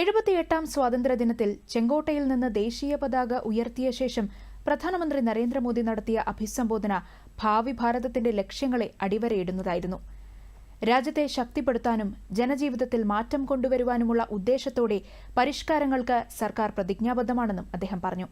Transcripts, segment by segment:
എഴുപത്തിയെട്ടാം സ്വാതന്ത്ര്യദിനത്തിൽ ചെങ്കോട്ടയിൽ നിന്ന് ദേശീയ പതാക ഉയർത്തിയ ശേഷം പ്രധാനമന്ത്രി നരേന്ദ്രമോദി നടത്തിയ അഭിസംബോധന ഭാവി ഭാരതത്തിന്റെ ലക്ഷ്യങ്ങളെ അടിവരയിടുന്നതായിരുന്നു. രാജ്യത്തെ ശക്തിപ്പെടുത്താനും ജനജീവിതത്തിൽ മാറ്റം കൊണ്ടുവരുവാനുമുള്ള ഉദ്ദേശത്തോടെ പരിഷ്കാരങ്ങൾക്ക് സർക്കാർ പ്രതിജ്ഞാബദ്ധമാണെന്നും അദ്ദേഹം പറഞ്ഞു.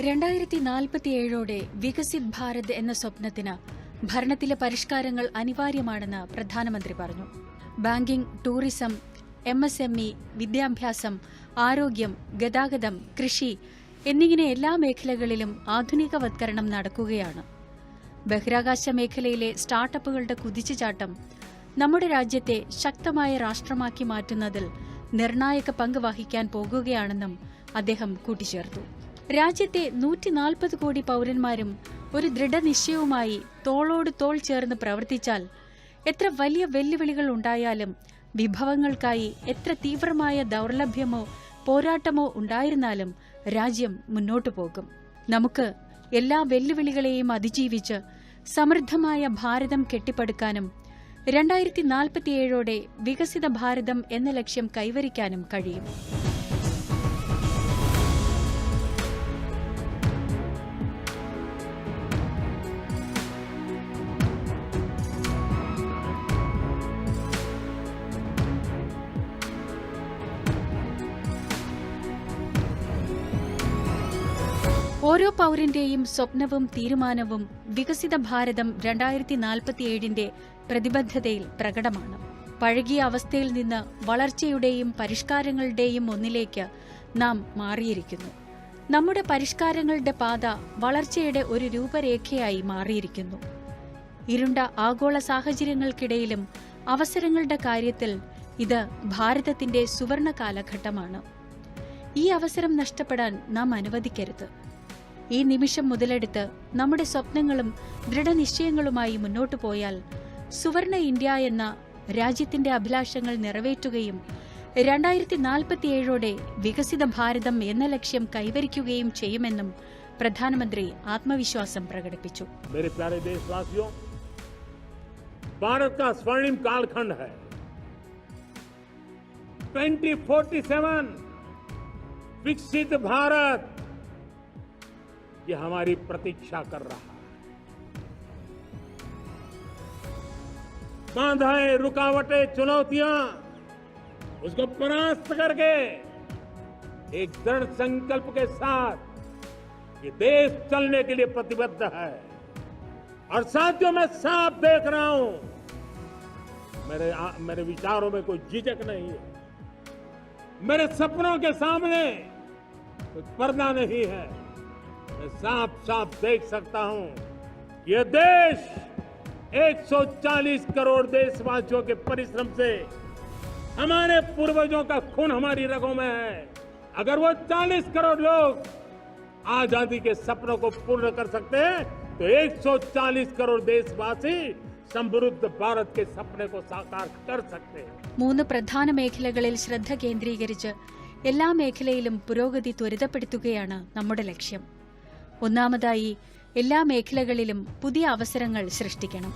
രണ്ടായിരത്തി നാൽപ്പത്തിയേഴോടെ വികസിത് ഭാരത് എന്ന സ്വപ്നത്തിന് ഭരണത്തിലെ പരിഷ്കാരങ്ങൾ അനിവാര്യമാണെന്ന് പ്രധാനമന്ത്രി പറഞ്ഞു. Banking tourism M S M E വിദ്യാഭ്യാസം ആരോഗ്യം ഗതാഗതം കൃഷി എന്നിങ്ങനെ എല്ലാ മേഖലകളിലും ആധുനികവത്കരണം നടക്കുകയാണ്. ബഹിരാകാശ മേഖലയിലെ സ്റ്റാർട്ടപ്പുകളുടെ കുതിച്ചുചാട്ടം നമ്മുടെ രാജ്യത്തെ ശക്തമായ രാഷ്ട്രമാക്കി മാറ്റുന്നതിൽ നിർണായക പങ്ക് വഹിക്കാൻ പോകുകയാണെന്നും അദ്ദേഹം കൂട്ടിച്ചേർത്തു. രാജ്യത്തെ നൂറ്റി നാൽപ്പത് കോടി പൗരന്മാരും ഒരു ദൃഢനിശ്ചയവുമായി തോളോട് തോൾ ചേർന്ന് പ്രവർത്തിച്ചാൽ എത്ര വലിയ വെല്ലുവിളികൾ ഉണ്ടായാലും വിഭവങ്ങൾക്കായി എത്ര തീവ്രമായ ദൗർലഭ്യമോ പോരാട്ടമോ ഉണ്ടായിരുന്നാലും രാജ്യം മുന്നോട്ടു പോകും. നമുക്ക് എല്ലാ വെല്ലുവിളികളെയും അതിജീവിച്ച് സമൃദ്ധമായ ഭാരതം കെട്ടിപ്പടുക്കാനും രണ്ടായിരത്തി നാൽപ്പത്തിയേഴോടെ വികസിത ഭാരതം എന്ന ലക്ഷ്യം കൈവരിക്കാനും കഴിയും. ഓരോ പൗരന്റെയും സ്വപ്നവും തീരുമാനവും വികസിത ഭാരതം രണ്ടായിരത്തി നാൽപ്പത്തിയേഴിന്റെ പ്രതിബദ്ധതയിൽ പ്രകടമാണ്. പഴകിയ അവസ്ഥയിൽ നിന്ന് വളർച്ചയുടെയും പരിഷ്കാരങ്ങളുടെയും ഒന്നിലേക്ക് നാം മാറിയിരിക്കുന്നു. നമ്മുടെ പരിഷ്കാരങ്ങളുടെ പാത വളർച്ചയുടെ ഒരു രൂപരേഖയായി മാറിയിരിക്കുന്നു. ഇരുണ്ട ആഗോള സാഹചര്യങ്ങൾക്കിടയിലും അവസരങ്ങളുടെ കാര്യത്തിൽ ഇത് ഭാരതത്തിന്റെ സുവർണ കാലഘട്ടമാണ്. ഈ അവസരം നഷ്ടപ്പെടാൻ നാം അനുവദിക്കരുത്. ഈ നിമിഷം മുതലെടുത്ത് നമ്മുടെ സ്വപ്നങ്ങളും ദൃഢനിശ്ചയങ്ങളുമായി മുന്നോട്ടു പോയാൽ സുവർണ ഇന്ത്യ എന്ന രാജ്യത്തിന്റെ അഭിലാഷങ്ങൾ നിറവേറ്റുകയും രണ്ടായിരത്തി നാൽപ്പത്തിയേഴോടെ വികസിത ഭാരതം എന്ന ലക്ഷ്യം കൈവരിക്കുകയും ചെയ്യുമെന്നും പ്രധാനമന്ത്രി ആത്മവിശ്വാസം പ്രകടിപ്പിച്ചു मेरे प्यारे देशवासियों भारत का स्वर्णिम कालखंड है 2047 विकसित भारत ये हमारी प्रतीक्षा कर रहा है। बाधाएँ रुकावटें चुनौतियाँ उसको परास्त करके एक दृढ़ संकल्प के साथ ये देश चलने के लिए प्रतिबद्ध है। और साथियों मैं साफ़ देख रहा हूँ मेरे आ, मेरे विचारों में कोई झिझक नहीं है। मेरे सपनों के सामने कोई पर्दा नहीं है। मैं साफ साफ देख सकता हूं कि यह देश 140 करोड़ देशवासियों के परिश्रम से हमारे पूर्वजों का खून हमारी रगों में है अगर वो 40 करोड़ लोग आजादी के सपनों को पूर्ण कर सकते हैं तो 140 करोड़ देशवासी समृद्ध भारत के सपने को साकार कर सकते हैं മൂന്ന് പ്രധാന മേഖലകളിൽ ശ്രദ്ധ കേന്ദ്രീകരിച്ച് എല്ലാ മേഖലയിലും പുരോഗതി ത്വരിതപ്പെടുത്തുകയാണ് നമ്മുടെ ലക്ഷ്യം ഒന്നാമതായി എല്ലാ മേഖലകളിലും പുതിയ അവസരങ്ങൾ സൃഷ്ടിക്കണം.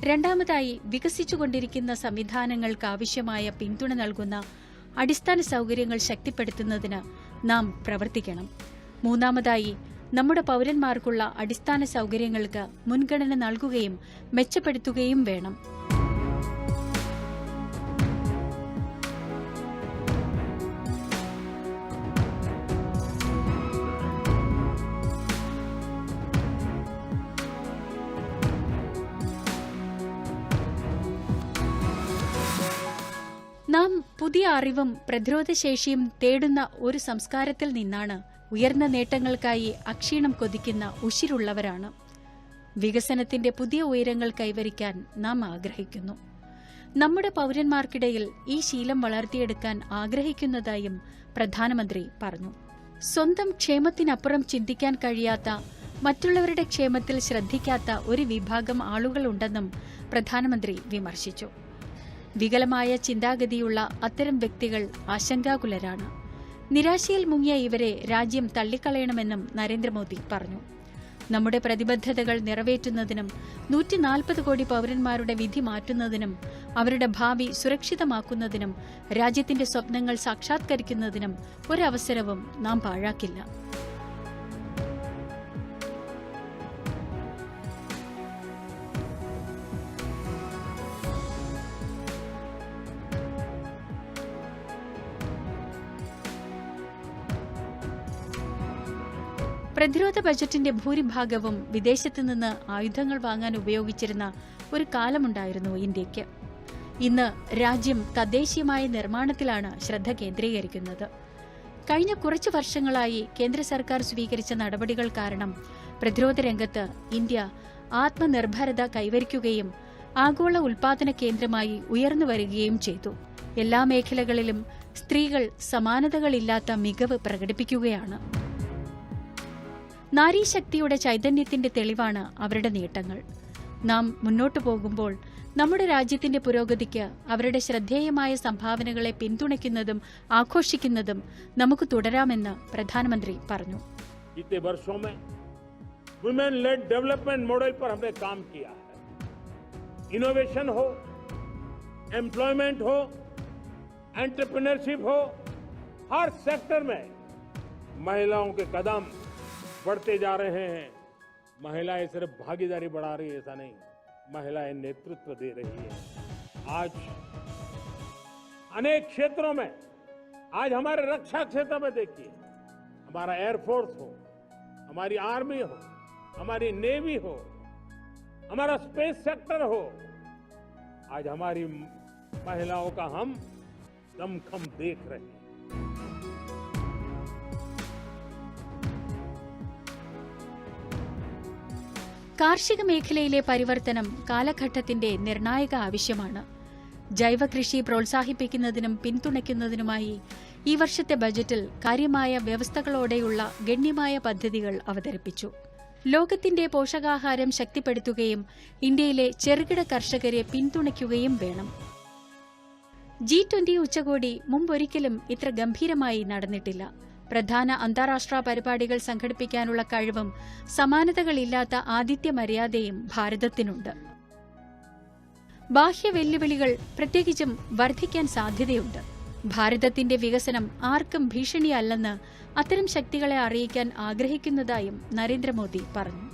രണ്ടാമതായി വികസിച്ചുകൊണ്ടിരിക്കുന്ന സംവിധാനങ്ങൾക്ക് ആവശ്യമായ പിന്തുണ നൽകുന്ന അടിസ്ഥാന സൗകര്യങ്ങൾ ശക്തിപ്പെടുത്തുന്നതിന് നാം പ്രവർത്തിക്കണം. മൂന്നാമതായി നമ്മുടെ പൗരന്മാർക്കുള്ള അടിസ്ഥാന സൗകര്യങ്ങൾക്ക് മുൻഗണന നൽകുകയും മെച്ചപ്പെടുത്തുകയും വേണം. അറിവും പ്രതിരോധശേഷിയും തേടുന്ന ഒരു സംസ്കാരത്തിൽ നിന്നാണ് ഉയർന്ന നേട്ടങ്ങൾക്കായി അക്ഷീണം കൊതിക്കുന്ന ഉശിരുള്ളവരാണ്. വികസനത്തിന്റെ പുതിയ ഉയരങ്ങൾ കൈവരിക്കാൻ നാം ആഗ്രഹിക്കുന്നു. നമ്മുടെ പൗരന്മാർക്കിടയിൽ ഈ ശീലം വളർത്തിയെടുക്കാൻ ആഗ്രഹിക്കുന്നതായും പ്രധാനമന്ത്രി പറഞ്ഞു. സ്വന്തം ക്ഷേമത്തിനപ്പുറം ചിന്തിക്കാൻ കഴിയാത്ത മറ്റുള്ളവരുടെ ക്ഷേമത്തിൽ ശ്രദ്ധിക്കാത്ത ഒരു വിഭാഗം ആളുകളുണ്ടെന്നും പ്രധാനമന്ത്രി വിമർശിച്ചു. വികലമായ ചിന്താഗതിയുള്ള അത്തരം വ്യക്തികൾ ആശങ്കാകുലരാണ്. നിരാശയിൽ മുങ്ങിയ ഇവരെ രാജ്യം തള്ളിക്കളയണമെന്നും നരേന്ദ്രമോദി പറഞ്ഞു. നമ്മുടെ പ്രതിബദ്ധതകൾ നിറവേറ്റുന്നതിനും നൂറ്റി നാൽപ്പത് കോടി പൗരന്മാരുടെ വിധി മാറ്റുന്നതിനും അവരുടെ ഭാവി സുരക്ഷിതമാക്കുന്നതിനും രാജ്യത്തിന്റെ സ്വപ്നങ്ങൾ സാക്ഷാത്കരിക്കുന്നതിനും ഒരവസരവും നാം പാഴാക്കില്ല. പ്രതിരോധ ബജറ്റിന്റെ ഭൂരിഭാഗവും വിദേശത്തു നിന്ന് ആയുധങ്ങൾ വാങ്ങാൻ ഉപയോഗിച്ചിരുന്ന ഒരു കാലമുണ്ടായിരുന്നു ഇന്ത്യയ്ക്ക് ഇന്ന് രാജ്യം തദ്ദേശീയമായ നിർമ്മാണത്തിലാണ് ശ്രദ്ധ കേന്ദ്രീകരിക്കുന്നത്. കഴിഞ്ഞ കുറച്ചു വർഷങ്ങളായി കേന്ദ്ര സർക്കാർ സ്വീകരിച്ച നടപടികൾ കാരണം പ്രതിരോധ രംഗത്ത് ഇന്ത്യ ആത്മനിർഭരത കൈവരിക്കുകയും ആഗോള ഉൽപാദന കേന്ദ്രമായി ഉയർന്നു വരികയും ചെയ്തു. എല്ലാ മേഖലകളിലും സ്ത്രീകൾ സമാനതകളില്ലാത്ത മികവ് പ്രകടിപ്പിക്കുകയാണ്. നാരീശക്തിയുടെ ചൈതന്യത്തിന്റെ തെളിവാണ് അവരുടെ നേട്ടങ്ങൾ നാം മുന്നോട്ടു പോകുമ്പോൾ നമ്മുടെ രാജ്യത്തിന്റെ പുരോഗതിക്ക് അവരുടെ ശ്രദ്ധേയമായ സംഭാവനകളെ പിന്തുണയ്ക്കുന്നതും ആഘോഷിക്കുന്നതും നമുക്ക് തുടരാമെന്ന് പ്രധാനമന്ത്രി പറഞ്ഞു बीते वर्षों में वुमेन लेड डेवलपमेंट मॉडल पर हमने काम किया है इनोवेशन हो एम्प्लॉयमेंट हो एंटरप्रेन्योरशिप हो हर सेक्टर में महिलाओं के कदम बढ़ते जा रहे हैं। महिलाएँ सिर्फ़ भागीदारी बढ़ा रही है, ऐसा नहीं। महिलाएँ नेतृत्व दे रही है। आज अनेक क्षेत्रों में, आज हमारे रक्षा क्षेत्र में देखिए, हमारा एयरफोर्स हो, हमारी आर्मी हो, हमारी नेवी हो, हमारा स्पेस सेक्टर हो, आज हमारी महिलाओं का हम दमखम देख रहे हैं। കാർഷിക മേഖലയിലെ പരിവർത്തനം കാലഘട്ടത്തിന്റെ നിർണായക ആവശ്യമാണ്. ജൈവകൃഷി പ്രോത്സാഹിപ്പിക്കുന്നതിനും പിന്തുണയ്ക്കുന്നതിനുമായി ഈ വർഷത്തെ ബജറ്റിൽ കാര്യമായ വ്യവസ്ഥകളോടെയുള്ള ഗണ്യമായ പദ്ധതികൾ അവതരിപ്പിച്ചു. ലോകത്തിന്റെ പോഷകാഹാരം ശക്തിപ്പെടുത്തുകയും ഇന്ത്യയിലെ ചെറുകിട കർഷകരെ പിന്തുണയ്ക്കുകയും വേണം. ജി ട്വന്റി ഉച്ചകോടി മുമ്പൊരിക്കലും ഇത്ര ഗംഭീരമായി നടന്നിട്ടില്ല. പ്രധാന അന്താരാഷ്ട്ര പരിപാടികൾ സംഘടിപ്പിക്കാനുള്ള കഴിവും സമാനതകളില്ലാത്ത ആതിഥ്യ മര്യാദയും ഭാരതത്തിനുണ്ട്. ബാഹ്യ വെല്ലുവിളികൾ പ്രത്യേകിച്ചും വർദ്ധിക്കാൻ സാധ്യതയുണ്ട്. ഭാരതത്തിന്റെ വികസനം ആർക്കും ഭീഷണിയല്ലെന്ന് അത്തരം ശക്തികളെ അറിയിക്കാൻ ആഗ്രഹിക്കുന്നതായും നരേന്ദ്രമോദി പറഞ്ഞു.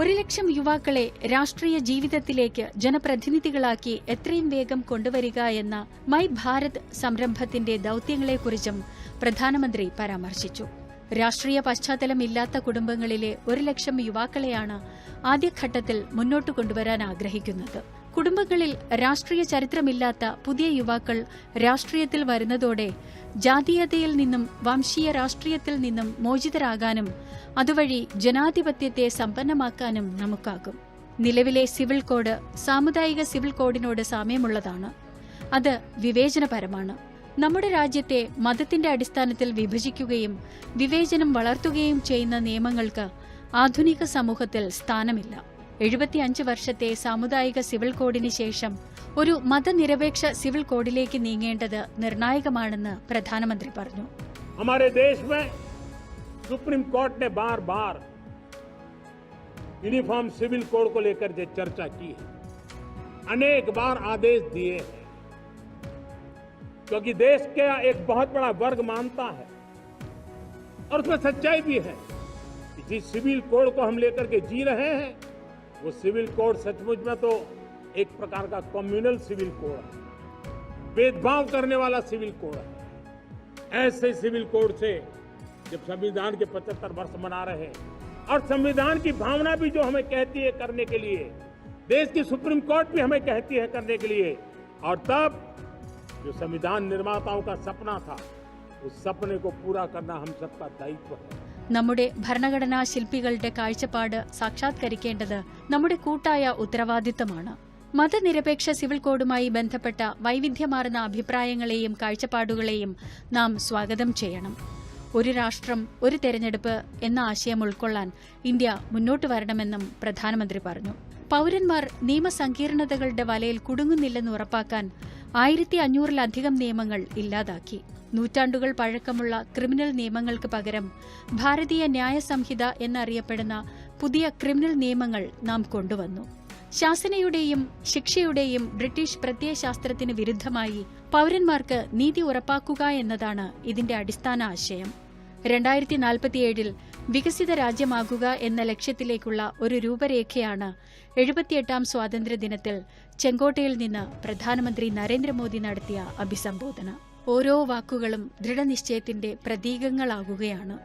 ഒരു ലക്ഷം യുവാക്കളെ രാഷ്ട്രീയ ജീവിതത്തിലേക്ക് ജനപ്രതിനിധികളാക്കി എത്രയും വേഗം കൊണ്ടുവരിക എന്ന മൈ ഭാരത് സംരംഭത്തിന്റെ ദൌത്യങ്ങളെക്കുറിച്ചും പ്രധാനമന്ത്രി പരാമർശിച്ചു. രാഷ്ട്രീയ പശ്ചാത്തലമില്ലാത്ത കുടുംബങ്ങളിലെ ഒരു ലക്ഷം യുവാക്കളെയാണ് ആദ്യഘട്ടത്തിൽ മുന്നോട്ട് കൊണ്ടുവരാൻ ആഗ്രഹിക്കുന്നത്. കുടുംബങ്ങളിൽ രാഷ്ട്രീയ ചരിത്രമില്ലാത്ത പുതിയ യുവാക്കൾ രാഷ്ട്രീയത്തിൽ വരുന്നതോടെ ജാതീയതയിൽ നിന്നും വംശീയ രാഷ്ട്രീയത്തിൽ നിന്നും മോചിതരാകാനും അതുവഴി ജനാധിപത്യത്തെ സമ്പന്നമാക്കാനും നമുക്കാകും. നിലവിലെ സിവിൽ കോഡ് സാമുദായിക സിവിൽ കോഡിനോട് സാമ്യമുള്ളതാണ്. അത് വിവേചനപരമാണ്. നമ്മുടെ രാജ്യത്തെ മതത്തിന്റെ അടിസ്ഥാനത്തിൽ വിഭജിക്കുകയും വിവേചനം വളർത്തുകയും ചെയ്യുന്ന നിയമങ്ങൾക്ക് ആധുനിക സമൂഹത്തിൽ സ്ഥാനമില്ല. എഴുപത്തിയഞ്ച് വർഷത്തെ സാമുദായിക സിവിൽ കോഡിന് ശേഷം ഒരു മതനിരപേക്ഷ സിവിൽ കോഡിലേക്ക് നീങ്ങേണ്ടത് നിർണായകമാണെന്ന് പ്രധാനമന്ത്രി പറഞ്ഞു हमारे देश में सुप्रीम कोर्ट ने बार बार यूनिफॉर्म सिविल कोड को लेकर जो चर्चा की है अनेक बार आदेश दिए हैं क्योंकि देश का एक बहुत बड़ा वर्ग मानता है और उसमें सच्चाई भी है कि जिस सिविल कोड को हम लेकर के जी रहे हैं वो सिविल कोड सचमुच में तो एक प्रकार का कम्युनल सिविल कोड है। भेदभाव करने वाला सिविल कोड है। ऐसे सिविल कोड से जब संविधान के 75 वर्ष मना रहे हैं, और संविधान की भावना भी जो हमें कहती है करने के लिए, देश की सुप्रीम कोर्ट भी हमें कहती है करने के लिए, और तब जो संविधान निर्माताओं का सपना था उस सपने को पूरा करना हम सबका दायित्व है നമ്മുടെ ഭരണഘടനാ ശില്പികളുടെ കാഴ്ചപ്പാട് സാക്ഷാത്കരിക്കേണ്ടത് നമ്മുടെ കൂട്ടായ ഉത്തരവാദിത്തമാണ് മതനിരപേക്ഷ സിവിൽ കോഡുമായി ബന്ധപ്പെട്ട വൈവിധ്യമാർന്ന അഭിപ്രായങ്ങളെയും കാഴ്ചപ്പാടുകളെയും നാം സ്വാഗതം ചെയ്യണം ഒരു രാഷ്ട്രം ഒരു തെരഞ്ഞെടുപ്പ് എന്ന ആശയം ഉൾക്കൊള്ളാൻ ഇന്ത്യ മുന്നോട്ട് വരണമെന്നും പ്രധാനമന്ത്രി പറഞ്ഞു പൌരന്മാർ നിയമസങ്കീർണതകളുടെ വലയിൽ കുടുങ്ങുന്നില്ലെന്ന് ഉറപ്പാക്കാൻ ആയിരത്തി അഞ്ഞൂറിലധികം നിയമങ്ങൾ ഇല്ലാതാക്കി നൂറ്റാണ്ടുകൾ പഴക്കമുള്ള ക്രിമിനൽ നിയമങ്ങൾക്ക് പകരം ഭാരതീയ ന്യായ സംഹിത എന്നറിയപ്പെടുന്ന പുതിയ ക്രിമിനൽ നിയമങ്ങൾ നാം കൊണ്ടുവന്നു. ശാസനയുടെയും ശിക്ഷയുടെയും ബ്രിട്ടീഷ് പ്രത്യയശാസ്ത്രത്തിന് വിരുദ്ധമായി പൌരന്മാർക്ക് നീതി ഉറപ്പാക്കുക എന്നതാണ് ഇതിന്റെ അടിസ്ഥാന ആശയം. രണ്ടായിരത്തി നാൽപ്പത്തിയേഴിൽ വികസിത രാജ്യമാകുക എന്ന ലക്ഷ്യത്തിലേക്കുള്ള ഒരു രൂപരേഖയാണ് എഴുപത്തിയെട്ടാം സ്വാതന്ത്ര്യദിനത്തിൽ ചെങ്കോട്ടയിൽ നിന്ന് പ്രധാനമന്ത്രി നരേന്ദ്രമോദി നടത്തിയ അഭിസംബോധന. ഓരോ വാക്കുകളും ദൃഢനിശ്ചയത്തിന്റെ പ്രതീകങ്ങളാകുകയാണ്.